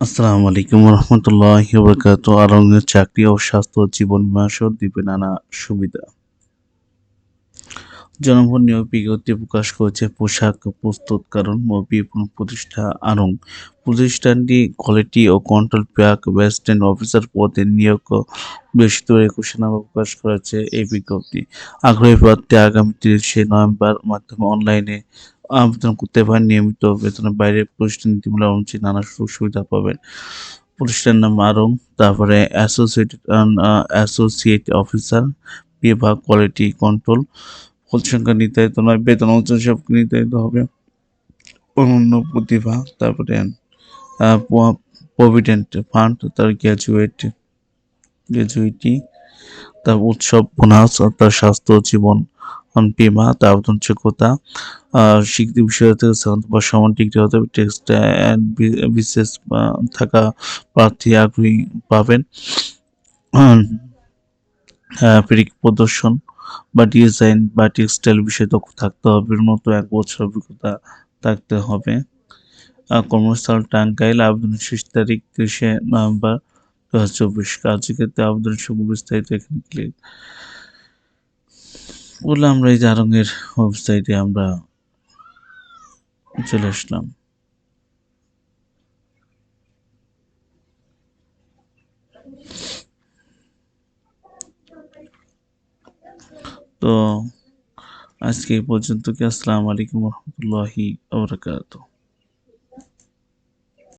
আসসালামু আলাইকুম রহমতুল্লাহ বরকাত আরঙ্গের চাকরি ও স্বাস্থ্য জীবন বীমা সহ নানা সুবিধা। জনগণ নিয়োগ বিজ্ঞপ্তি প্রকাশ করেছে পোশাক প্রস্তুতকারণ ও বিপণন প্রতিষ্ঠা আরং প্রতিষ্ঠানটি কোয়ালিটি ও কন্ট্রোল প্যাক ওয়েস্টার্ন অফিসার পদে নিয়োগ বৃহস্পতিবার একুশে নামে প্রকাশ করেছে এই বিজ্ঞপ্তি। আগ্রহী প্রার্থী আগামী তিরিশে নভেম্বর মাধ্যমে অনলাইনে আবেদন করতে পারেন। নিয়মিত বেতনের বাইরে প্রতিষ্ঠান নীতিমূলক অনুযায়ী নানা সুযোগ সুবিধা পাবেন। প্রতিষ্ঠানের নাম আরং তারপরে অ্যাসোসিয়েট অ্যাসোসিয়েট অফিসার বিভাগ কোয়ালিটি কন্ট্রোল পদ সংখ্যা নির্ধারিত নয়, বেতন অনুযায়ী সব নির্ধারিত হবে। অনন্য প্রতিভা, তারপরে প্রভিডেন্ট ফান্ড, তার গ্র্যাজুয়েট, গ্র্যাজুইটি, তার উৎসব বোনাস তার স্বাস্থ্য জীবন বিমা, তার আবেদন যোগ্যতা স্বীকৃতি বিষয় থেকে স্নাতক বা সমান ডিগ্রি হতে হবে। টেক্সট বিশেষ থাকা প্রার্থী আগ্রহী পাবেন। ফেরিক প্রদর্শন। বা ডিজাইন বা টেক্সটাইল বিষয়ে দক্ষ থাকতে হবে। ন্যূনতম এক বছর অভিজ্ঞতা থাকতে হবে। কর্মস্থল টাঙ্গাইল আবেদনের শেষ তারিখ তিরিশে নভেম্বর দু হাজার চব্বিশ। কার্যক্ষেত্রে আবেদনের সঙ্গে বিস্তারিত এখানে ক্লিক বলে আমরা এই জারঙের ওয়েবসাইটে আমরা চলে আসলাম। তো আজকে এই পর্যন্ত কি আসসালামু আলাইকুম রহমতুল্লাহি আবরাকাতুহ